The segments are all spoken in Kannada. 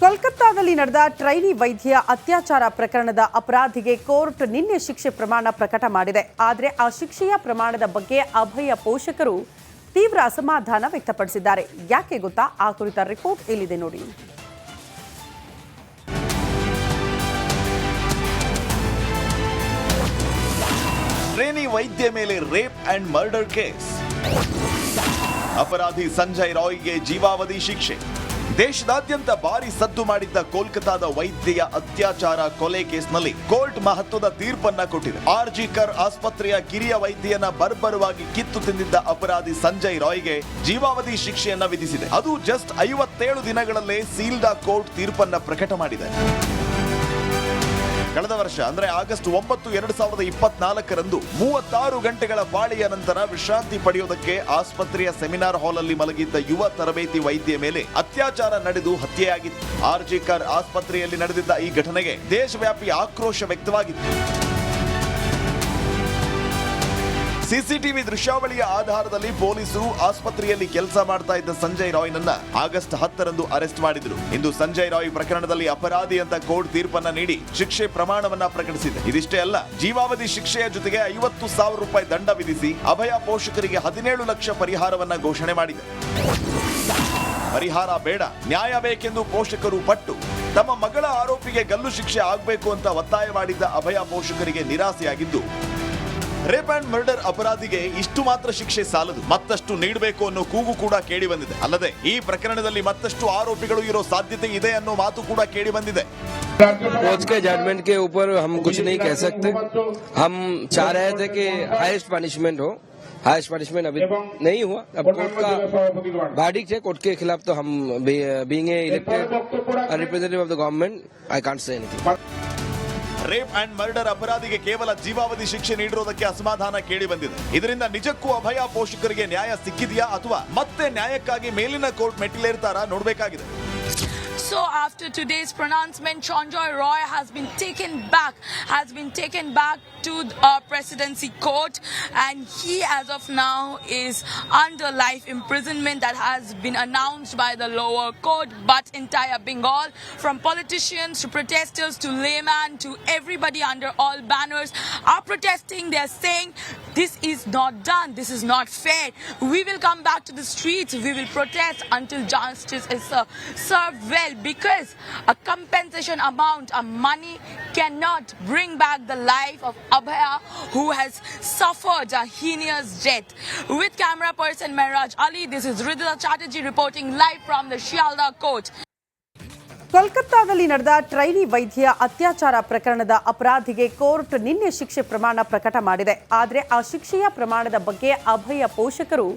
ಕೋಲ್ಕತ್ತಾದಲ್ಲಿ ನಡೆದ ಟ್ರೈನಿ ವೈದ್ಯ ಅತ್ಯಾಚಾರ ಪ್ರಕರಣದ ಅಪರಾಧಿಗೆ ಕೋರ್ಟ್ ನಿನ್ನೆ ಶಿಕ್ಷೆ ಪ್ರಮಾಣ ಪ್ರಕಟ ಮಾಡಿದೆ. ಆದರೆ ಆ ಶಿಕ್ಷೆಯ ಪ್ರಮಾಣದ ಬಗ್ಗೆ ಅಭಯ ಪೋಷಕರು ತೀವ್ರ ಅಸಮಾಧಾನ ವ್ಯಕ್ತಪಡಿಸಿದ್ದಾರೆ. ಯಾಕೆ ಗೊತ್ತಾ? ಆ ಕುರಿತ ರಿಪೋರ್ಟ್ ಇಲ್ಲಿದೆ ನೋಡಿ. ಟ್ರೈನಿ ವೈದ್ಯ ಮೇಲೆ ರೇಪ್ ಅಂಡ್ ಮರ್ಡರ್ ಕೇಸ್. ಅಪರಾಧಿ ಸಂಜಯ್ ರಾಯ್ಗೆ ಜೀವಾವಧಿ ಶಿಕ್ಷೆ. ದೇಶದಾದ್ಯಂತ ಭಾರಿ ಸದ್ದು ಮಾಡಿದ್ದ ಕೋಲ್ಕತಾದ ವೈದ್ಯೆಯ ಅತ್ಯಾಚಾರ ಕೊಲೆ ಕೇಸ್ನಲ್ಲಿ ಕೋರ್ಟ್ ಮಹತ್ವದ ತೀರ್ಪನ್ನ ಕೊಟ್ಟಿದೆ. ಆರ್ಜಿ ಕರ್ ಆಸ್ಪತ್ರೆಯ ಕಿರಿಯ ವೈದ್ಯನ ಬರ್ಬರವಾಗಿ ಕಿತ್ತು ತಿಂದಿದ್ದ ಅಪರಾಧಿ ಸಂಜಯ್ ರಾಯ್ಗೆ ಜೀವಾವಧಿ ಶಿಕ್ಷೆಯನ್ನ ವಿಧಿಸಿದೆ. ಅದು ಜಸ್ಟ್ ಐವತ್ತೇಳು ದಿನಗಳಲ್ಲೇ ಸೀಲ್ಡಾ ಕೋರ್ಟ್ ತೀರ್ಪನ್ನ ಪ್ರಕಟ ಮಾಡಿದೆ. ಕಳೆದ ವರ್ಷ, ಅಂದರೆ ಆಗಸ್ಟ್ ಒಂಬತ್ತು, ಎರಡು ಸಾವಿರದ ಇಪ್ಪತ್ನಾಲ್ಕರಂದು ಮೂವತ್ತಾರು ಗಂಟೆಗಳ ಪಾಳಿಯ ನಂತರ ವಿಶ್ರಾಂತಿ ಪಡೆಯುವುದಕ್ಕೆ ಆಸ್ಪತ್ರೆಯ ಸೆಮಿನಾರ್ ಹಾಲ್ ಅಲ್ಲಿ ಮಲಗಿದ್ದ ಯುವ ತರಬೇತಿ ವೈದ್ಯ ಮೇಲೆ ಅತ್ಯಾಚಾರ ನಡೆದು ಹತ್ಯೆಯಾಗಿತ್ತು. ಆರ್ಜಿಕರ್ ಆಸ್ಪತ್ರೆಯಲ್ಲಿ ನಡೆದಿದ್ದ ಈ ಘಟನೆಗೆ ದೇಶವ್ಯಾಪಿ ಆಕ್ರೋಶ ವ್ಯಕ್ತವಾಗಿತ್ತು. ಸಿಸಿಟಿವಿ ದೃಶ್ಯಾವಳಿಯ ಆಧಾರದಲ್ಲಿ ಪೊಲೀಸರು ಆಸ್ಪತ್ರೆಯಲ್ಲಿ ಕೆಲಸ ಮಾಡ್ತಾ ಇದ್ದ ಸಂಜಯ್ ರಾಯ್ನನ್ನ ಆಗಸ್ಟ್ ಹತ್ತರಂದು ಅರೆಸ್ಟ್ ಮಾಡಿದ್ರು. ಇಂದು ಸಂಜಯ್ ರಾಯ್ ಪ್ರಕರಣದಲ್ಲಿ ಅಪರಾಧಿ ಅಂತ ಕೋರ್ಟ್ ತೀರ್ಪನ್ನ ನೀಡಿ ಶಿಕ್ಷೆ ಪ್ರಮಾಣವನ್ನ ಪ್ರಕಟಿಸಿದೆ. ಇದಿಷ್ಟೇ ಅಲ್ಲ, ಜೀವಾವಧಿ ಶಿಕ್ಷೆಯ ಜೊತೆಗೆ ಐವತ್ತು ಸಾವಿರ ರೂಪಾಯಿ ದಂಡ ವಿಧಿಸಿ ಅಭಯ ಪೋಷಕರಿಗೆ ಹದಿನೇಳು ಲಕ್ಷ ಪರಿಹಾರವನ್ನ ಘೋಷಣೆ ಮಾಡಿದೆ. ಪರಿಹಾರ ಬೇಡ, ನ್ಯಾಯ ಬೇಕೆಂದು ಪೋಷಕರು ಪಟ್ಟು. ತಮ್ಮ ಮಗಳ ಆರೋಪಿಗೆ ಗಲ್ಲು ಶಿಕ್ಷೆ ಆಗಬೇಕು ಅಂತ ಒತ್ತಾಯ ಮಾಡಿದ್ದ ಅಭಯ ಪೋಷಕರಿಗೆ ನಿರಾಸೆಯಾಗಿದ್ದು ರೇಪ್ ಅಂಡ್ ಮರ್ಡರ್ ಅಪರಾಧಿಗೆ ಇಷ್ಟು ಮಾತ್ರ ಶಿಕ್ಷೆ ಸಾಲದು ಮತ್ತಷ್ಟು ನೀಡಬೇಕು ಅನ್ನೋ ಕೂಗು ಕೂಡ ಕೇಳಿ ಬಂದಿದೆ ಅಲ್ಲದೆ ಈ ಪ್ರಕರಣದಲ್ಲಿ ಮತ್ತಷ್ಟು ಆರೋಪಿಗಳು ಇರೋ ಸಾಧ್ಯತೆ ಇದೆ ಅನ್ನೋ ಮಾತು ಕೂಡ ಕೇಳಿ ಬಂದಿದೆ कोच के जजमेंट के ऊपर हम कुछ नहीं कह सकते हम चाह रहे थे कि हाईएस्ट पनिशमेंट हो हाईएस्ट पनिशमेंट अभी नहीं हुआ अब कोर्ट का verdict है कोर्ट के खिलाफ तो हम being a elected representative of the government I can't say anything rape and murder ಅಪರಾಧಿಗೆ ಕೇವಲ ಜೀವಾವಧಿ ಶಿಕ್ಷೆ ನೀಡಿರೋದಕ್ಕೆ ಅಸಮಾಧಾನ ಕೇಳಿ ಬಂದಿದೆ. ಇದರಿಂದ ನಿಜಕ್ಕೂ ಅಭಯ ಪೋಷಕರಿಗೆ ನ್ಯಾಯ ಸಿಕ್ಕಿದೆಯಾ ಅಥವಾ ಮತ್ತೆ ನ್ಯಾಯಕ್ಕಾಗಿ ಮೇಲಿನ ಕೋರ್ಟ್ ಮೆಟ್ಟಿಲೇರ್ತಾರಾ ನೋಡಬೇಕಾಗಿದೆ. So after today's pronouncement, Chanjoy Roy has been taken back, has been taken back to uh, presidency court, and he, as of now, is under life imprisonment that has been announced by the lower court. But entire Bengal, from politicians to protesters to layman to everybody under all banners, are protesting. They're saying this is not done. This is not fair. We will come back to the streets. We will protest until justice is uh, served well because a compensation amount of money cannot bring back the life of Abhaya who has suffered a heinous death. With camera person Mehraj Ali, this is Ridha Chatterjee reporting live from the Shialda court. ಕೋಲ್ಕತ್ತಾದಲ್ಲಿ ನಡೆದ ಟ್ರೈನಿ ವೈದ್ಯ ಅತ್ಯಾಚಾರ ಪ್ರಕರಣದ ಅಪರಾಧಿಗೆ ಕೋರ್ಟ್ ನಿನ್ನೆ ಶಿಕ್ಷೆ ಪ್ರಮಾಣ ಪ್ರಕಟ ಮಾಡಿದೆ. ಆದರೆ ಆ ಶಿಕ್ಷೆಯ ಪ್ರಮಾಣದ ಬಗ್ಗೆ ಅಭಯ ಪೋಷಕರು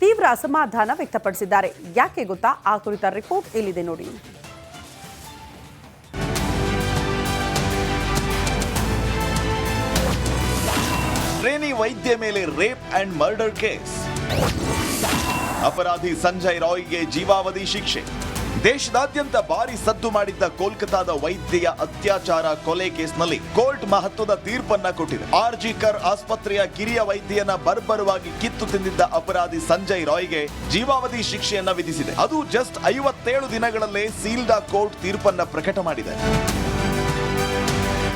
ತೀವ್ರ ಅಸಮಾಧಾನ ವ್ಯಕ್ತಪಡಿಸಿದ್ದಾರೆ. ಯಾಕೆ ಗೊತ್ತಾ? ಆ ಕುರಿತ ರಿಪೋರ್ಟ್ ಇಲ್ಲಿದೆ ನೋಡಿ. ಟ್ರೇನಿ ವೈದ್ಯ ಮೇಲೆ ರೇಪ್ ಅಂಡ್ ಮರ್ಡರ್ ಕೇಸ್. ಅಪರಾಧಿ ಸಂಜಯ್ ರಾಯ್ಗೆ ಜೀವಾವಧಿ ಶಿಕ್ಷೆ. ದೇಶದಾದ್ಯಂತ ಭಾರಿ ಸದ್ದು ಮಾಡಿದ್ದ ಕೋಲ್ಕತಾದ ವೈದ್ಯೆಯ ಅತ್ಯಾಚಾರ ಕೊಲೆ ಕೇಸ್ನಲ್ಲಿ ಕೋರ್ಟ್ ಮಹತ್ವದ ತೀರ್ಪನ್ನ ಕೊಟ್ಟಿದೆ. ಆರ್ಜಿ ಕರ್ ಆಸ್ಪತ್ರೆಯ ಕಿರಿಯ ವೈದ್ಯನ ಬರ್ಬರವಾಗಿ ಕಿತ್ತು ತಿಂದಿದ್ದ ಅಪರಾಧಿ ಸಂಜಯ್ ರಾಯ್ಗೆ ಜೀವಾವಧಿ ಶಿಕ್ಷೆಯನ್ನ ವಿಧಿಸಿದೆ. ಅದು ಜಸ್ಟ್ ಐವತ್ತೇಳು ದಿನಗಳಲ್ಲೇ ಸೀಲ್ಡಾ ಕೋರ್ಟ್ ತೀರ್ಪನ್ನ ಪ್ರಕಟ ಮಾಡಿದೆ.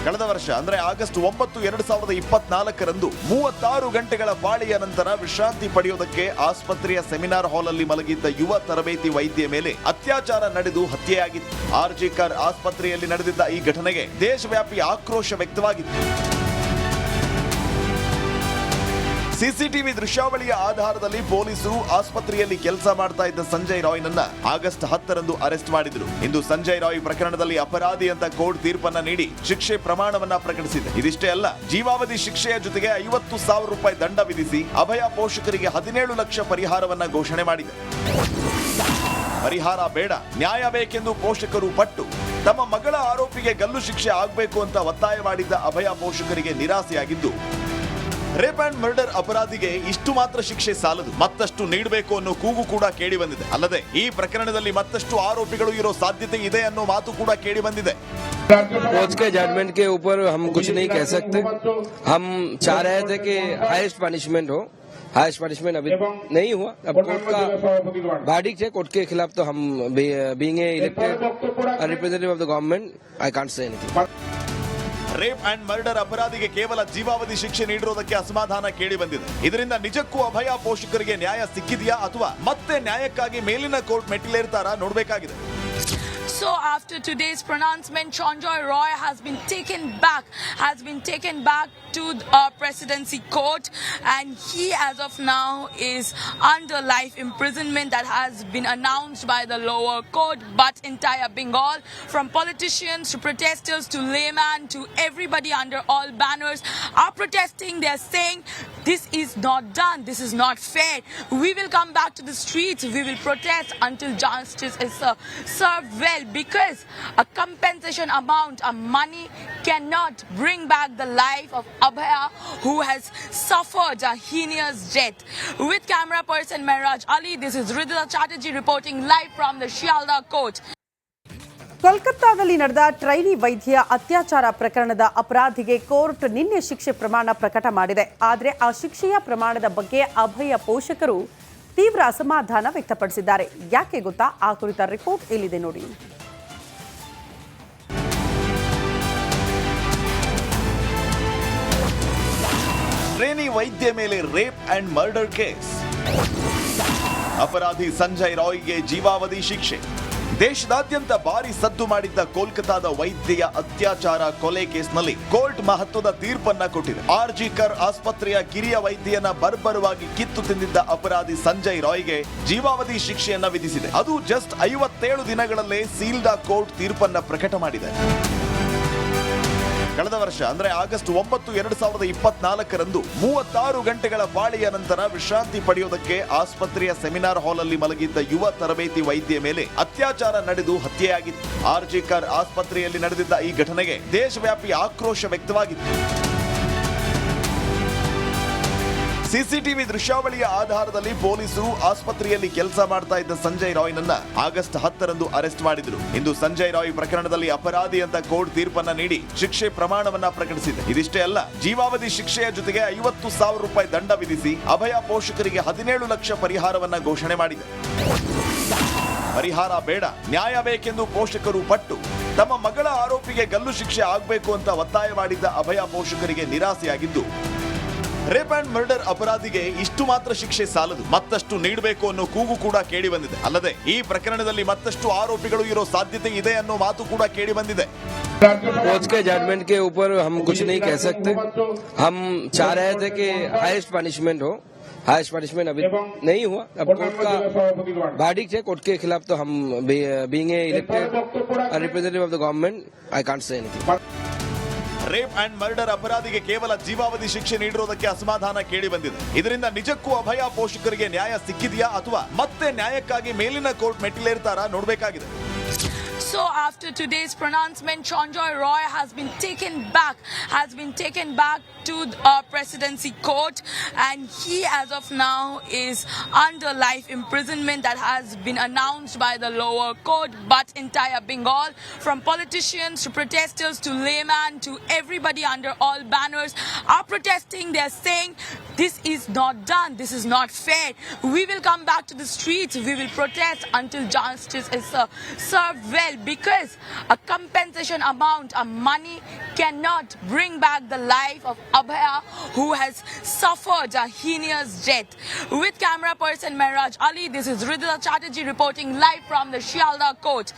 ಕಳೆದ ವರ್ಷ, ಅಂದ್ರೆ ಆಗಸ್ಟ್ ಒಂಬತ್ತು, ಎರಡು ಸಾವಿರದ ಇಪ್ಪತ್ನಾಲ್ಕರಂದು ಮೂವತ್ತಾರು ಗಂಟೆಗಳ ಬಾಳಿಯ ನಂತರ ವಿಶ್ರಾಂತಿ ಪಡೆಯುವುದಕ್ಕೆ ಆಸ್ಪತ್ರೆಯ ಸೆಮಿನಾರ್ ಹಾಲ್ ಅಲ್ಲಿ ಮಲಗಿದ್ದ ಯುವ ತರಬೇತಿ ವೈದ್ಯ ಮೇಲೆ ಅತ್ಯಾಚಾರ ನಡೆದು ಹತ್ಯೆಯಾಗಿತ್ತು. ಆರ್ಜಿಕರ್ ಆಸ್ಪತ್ರೆಯಲ್ಲಿ ನಡೆದಿದ್ದ ಈ ಘಟನೆಗೆ ದೇಶವ್ಯಾಪಿ ಆಕ್ರೋಶ ವ್ಯಕ್ತವಾಗಿತ್ತು. ಸಿಸಿಟಿವಿ ದೃಶ್ಯಾವಳಿಯ ಆಧಾರದಲ್ಲಿ ಪೊಲೀಸರು ಆಸ್ಪತ್ರೆಯಲ್ಲಿ ಕೆಲಸ ಮಾಡ್ತಾ ಇದ್ದ ಸಂಜಯ್ ರಾಯ್ನನ್ನ ಆಗಸ್ಟ್ ಹತ್ತರಂದು ಅರೆಸ್ಟ್ ಮಾಡಿದ್ರು. ಇಂದು ಸಂಜಯ್ ರಾಯ್ ಪ್ರಕರಣದಲ್ಲಿ ಅಪರಾಧಿ ಅಂತ ಕೋರ್ಟ್ ತೀರ್ಪನ್ನ ನೀಡಿ ಶಿಕ್ಷೆ ಪ್ರಮಾಣವನ್ನ ಪ್ರಕಟಿಸಿದೆ. ಇದಿಷ್ಟೇ ಅಲ್ಲ, ಜೀವಾವಧಿ ಶಿಕ್ಷೆಯ ಜೊತೆಗೆ ಐವತ್ತು ಸಾವಿರ ರೂಪಾಯಿ ದಂಡ ವಿಧಿಸಿ ಅಭಯ ಪೋಷಕರಿಗೆ ಹದಿನೇಳು ಲಕ್ಷ ಪರಿಹಾರವನ್ನ ಘೋಷಣೆ ಮಾಡಿದೆ. ಪರಿಹಾರ ಬೇಡ, ನ್ಯಾಯ ಬೇಕೆಂದು ಪೋಷಕರು ಪಟ್ಟು, ತಮ್ಮ ಮಗಳ ಆರೋಪಿಗೆ ಗಲ್ಲು ಶಿಕ್ಷೆ ಆಗಬೇಕು ಅಂತ ಒತ್ತಾಯ ಮಾಡಿದ್ದ ಅಭಯ ಪೋಷಕರಿಗೆ ನಿರಾಸೆಯಾಗಿದ್ದು ರೇಪ್ ಅಂಡ್ ಮರ್ಡರ್ ಅಪರಾಧಿಗೆ ಇಷ್ಟು ಮಾತ್ರ ಶಿಕ್ಷೆ ಸಾಲದು ಮತ್ತಷ್ಟು ನೀಡಬೇಕು ಅನ್ನೋ ಕೂಗು ಕೂಡ ಕೇಳಿ ಬಂದಿದೆ ಅಲ್ಲದೆ ಈ ಪ್ರಕರಣದಲ್ಲಿ ಮತ್ತಷ್ಟು ಆರೋಪಿಗಳು ಇರೋ ಸಾಧ್ಯತೆ ಇದೆ ಅನ್ನೋ ಮಾತು ಕೂಡ ಕೇಳಿ ಬಂದಿದೆ कोच के जजमेंट के ऊपर हम कुछ नहीं कह सकते हम चाह रहे थे कि हाईएस्ट पनिशमेंट हो हाईएस्ट पनिशमेंट अभी नहीं हुआ अब कोर्ट का verdict है कोर्ट के खिलाफ तो हम being elected representative of the government I can't say anything rape and murder ಅಪರಾಧಿಗೆ ಕೇವಲ ಜೀವಾವಧಿ ಶಿಕ್ಷೆ ನೀಡಿರುವುದಕ್ಕೆ ಅಸಮಾಧಾನ ಕೇಳಿ ಬಂದಿದೆ. ಇದರಿಂದ ನಿಜಕ್ಕೂ ಅಭಯ ಪೋಷಕರಿಗೆ ನ್ಯಾಯ ಸಿಕ್ಕಿದೆಯಾ ಅಥವಾ ಮತ್ತೆ ನ್ಯಾಯಕ್ಕಾಗಿ ಮೇಲಿನ ಕೋರ್ಟ್ ಮೆಟ್ಟಿಲೇರ್ತಾರಾ ನೋಡಬೇಕಾಗಿದೆ. So after today's pronouncement, Chanjoy Roy has been taken back, has been taken back to uh, presidency court, and he, as of now, is under life imprisonment that has been announced by the lower court. But entire Bengal, from politicians to protesters to layman to everybody under all banners, are protesting. They're saying this is not done. This is not fair. We will come back to the streets. We will protest until justice is uh, served well because a compensation amount of money cannot bring back the life of Abhaya who has suffered a heinous death. With camera person Mehraj Ali, this is Ridha Chatterjee reporting live from the Shialda court. ಕೋಲ್ಕತ್ತಾದಲ್ಲಿ ನಡೆದ ಟ್ರೈನಿ ವೈದ್ಯ ಅತ್ಯಾಚಾರ ಪ್ರಕರಣದ ಅಪರಾಧಿಗೆ ಕೋರ್ಟ್ ನಿನ್ನೆ ಶಿಕ್ಷೆ ಪ್ರಮಾಣ ಪ್ರಕಟ ಮಾಡಿದೆ ಆದರೆ ಆ ಶಿಕ್ಷೆಯ ಪ್ರಮಾಣದ ಬಗ್ಗೆ ಅಭಯ ಪೋಷಕರು ತೀವ್ರ ಅಸಮಾಧಾನ ವ್ಯಕ್ತಪಡಿಸಿದ್ದಾರೆ ಯಾಕೆ ಗೊತ್ತಾ ಆ ಕುರಿತ ರಿಪೋರ್ಟ್ ಇಲ್ಲಿದೆ ನೋಡಿ ಟ್ರೇನಿ ವೈದ್ಯ ಮೇಲೆ ರೇಪ್ ಅಂಡ್ ಮರ್ಡರ್ ಕೇಸ್. ಅಪರಾಧಿ ಸಂಜಯ್ ರಾಯ್ಗೆ ಜೀವಾವಧಿ ಶಿಕ್ಷೆ. ದೇಶದಾದ್ಯಂತ ಭಾರಿ ಸದ್ದು ಮಾಡಿದ್ದ ಕೋಲ್ಕತಾದ ವೈದ್ಯೆಯ ಅತ್ಯಾಚಾರ ಕೊಲೆ ಕೇಸ್ನಲ್ಲಿ ಕೋರ್ಟ್ ಮಹತ್ವದ ತೀರ್ಪನ್ನ ಕೊಟ್ಟಿದೆ. ಆರ್ಜಿ ಕರ್ ಆಸ್ಪತ್ರೆಯ ಕಿರಿಯ ವೈದ್ಯನ ಬರ್ಬರವಾಗಿ ಕಿತ್ತು ತಿಂದಿದ್ದ ಅಪರಾಧಿ ಸಂಜಯ್ ರಾಯ್ಗೆ ಜೀವಾವಧಿ ಶಿಕ್ಷೆಯನ್ನ ವಿಧಿಸಿದೆ. ಅದು ಜಸ್ಟ್ ಐವತ್ತೇಳು ದಿನಗಳಲ್ಲೇ ಸೀಲ್ಡಾ ಕೋರ್ಟ್ ತೀರ್ಪನ್ನ ಪ್ರಕಟ ಮಾಡಿದೆ. ಕಳೆದ ವರ್ಷ, ಅಂದ್ರೆ ಆಗಸ್ಟ್ ಒಂಬತ್ತು ಎರಡ್ ಸಾವಿರದ ಇಪ್ಪತ್ನಾಲ್ಕರಂದು ಮೂವತ್ತಾರು ಗಂಟೆಗಳ ಬಾಳಿಯ ನಂತರ ವಿಶ್ರಾಂತಿ ಪಡೆಯುವುದಕ್ಕೆ ಆಸ್ಪತ್ರೆಯ ಸೆಮಿನಾರ್ ಹಾಲ್ ಅಲ್ಲಿ ಮಲಗಿದ್ದ ಯುವ ತರಬೇತಿ ವೈದ್ಯ ಮೇಲೆ ಅತ್ಯಾಚಾರ ನಡೆದು ಹತ್ಯೆಯಾಗಿತ್ತು. ಆರ್ಜಿಕರ್ ಆಸ್ಪತ್ರೆಯಲ್ಲಿ ನಡೆದಿದ್ದ ಈ ಘಟನೆಗೆ ದೇಶವ್ಯಾಪಿ ಆಕ್ರೋಶ ವ್ಯಕ್ತವಾಗಿತ್ತು. ಸಿಸಿಟಿವಿ ದೃಶ್ಯಾವಳಿಯ ಆಧಾರದಲ್ಲಿ ಪೊಲೀಸರು ಆಸ್ಪತ್ರೆಯಲ್ಲಿ ಕೆಲಸ ಮಾಡ್ತಾ ಇದ್ದ ಸಂಜಯ್ ರಾಯ್ನನ್ನ ಆಗಸ್ಟ್ ಹತ್ತರಂದು ಅರೆಸ್ಟ್ ಮಾಡಿದ್ರು. ಇಂದು ಸಂಜಯ್ ರಾಯ್ ಪ್ರಕರಣದಲ್ಲಿ ಅಪರಾಧಿ ಅಂತ ಕೋರ್ಟ್ ತೀರ್ಪನ್ನ ನೀಡಿ ಶಿಕ್ಷೆ ಪ್ರಮಾಣವನ್ನ ಪ್ರಕಟಿಸಿದೆ. ಇದಿಷ್ಟೇ ಅಲ್ಲ, ಜೀವಾವಧಿ ಶಿಕ್ಷೆಯ ಜೊತೆಗೆ ಐವತ್ತು ಸಾವಿರ ರೂಪಾಯಿ ದಂಡ ವಿಧಿಸಿ ಅಭಯ ಪೋಷಕರಿಗೆ ಹದಿನೇಳು ಲಕ್ಷ ಪರಿಹಾರವನ್ನ ಘೋಷಣೆ ಮಾಡಿದೆ. ಪರಿಹಾರ ಬೇಡ, ನ್ಯಾಯ ಬೇಕೆಂದು ಪೋಷಕರು ಪಟ್ಟು. ತಮ್ಮ ಮಗಳ ಆರೋಪಿಗೆ ಗಲ್ಲು ಶಿಕ್ಷೆ ಆಗಬೇಕು ಅಂತ ಒತ್ತಾಯ ಮಾಡಿದ್ದ ಅಭಯ ಪೋಷಕರಿಗೆ ನಿರಾಸೆಯಾಗಿದ್ದು ರೇಪ್ ಅಂಡ್ ಮರ್ಡರ್ ಅಪರಾಧಿಗೆ ಇಷ್ಟು ಮಾತ್ರ ಶಿಕ್ಷೆ ಸಾಲದು ಮತ್ತಷ್ಟು ನೀಡಬೇಕು ಅನ್ನೋ ಕೂಗು ಕೂಡ ಕೇಳಿ ಬಂದಿದೆ ಅಲ್ಲದೆ ಈ ಪ್ರಕರಣದಲ್ಲಿ ಮತ್ತಷ್ಟು ಆರೋಪಿಗಳು ಇರೋ ಸಾಧ್ಯತೆ ಇದೆ ಅನ್ನೋ ಮಾತು ಕೂಡ ಕೇಳಿ ಬಂದಿದೆ कोर्ट के जजमेंट के ऊपर हम कुछ नहीं कह सकते हम चाह रहे थे कि हाईएस्ट पनिशमेंट हो हाईएस्ट पनिशमेंट अभी नहीं हुआ अब कोर्ट का verdict है कोर्ट के खिलाफ तो हम being elected representative of the government I can't say anything rape and murder ಅಪರಾಧಿಗೆ ಕೇವಲ ಜೀವಾವಧಿ ಶಿಕ್ಷೆ ನೀಡಿರುವುದಕ್ಕೆ ಅಸಮಾಧಾನ ಕೇಳಿ ಬಂದಿದೆ. ಇದರಿಂದ ನಿಜಕ್ಕೂ ಅಭಯ ಪೋಷಕರಿಗೆ ನ್ಯಾಯ ಸಿಕ್ಕಿದೆಯಾ ಅಥವಾ ಮತ್ತೆ ನ್ಯಾಯಕ್ಕಾಗಿ ಮೇಲಿನ ಕೋರ್ಟ್ ಮೆಟ್ಟಿಲೇರ್ತಾರಾ ನೋಡಬೇಕಾಗಿದೆ. So after today's pronouncement, Chanjoy Roy has been taken back, has been taken back to uh, presidency court, and he, as of now, is under life imprisonment that has been announced by the lower court. But entire Bengal, from politicians to protesters to layman to everybody under all banners, are protesting. They're saying this is not done. This is not fair. We will come back to the streets. We will protest until justice is uh, served well because a compensation amount of money cannot bring back the life of Abhaya who has suffered a heinous death. With camera person Mehraj Ali, this is Ridha Chatterjee reporting live from the Shialda court.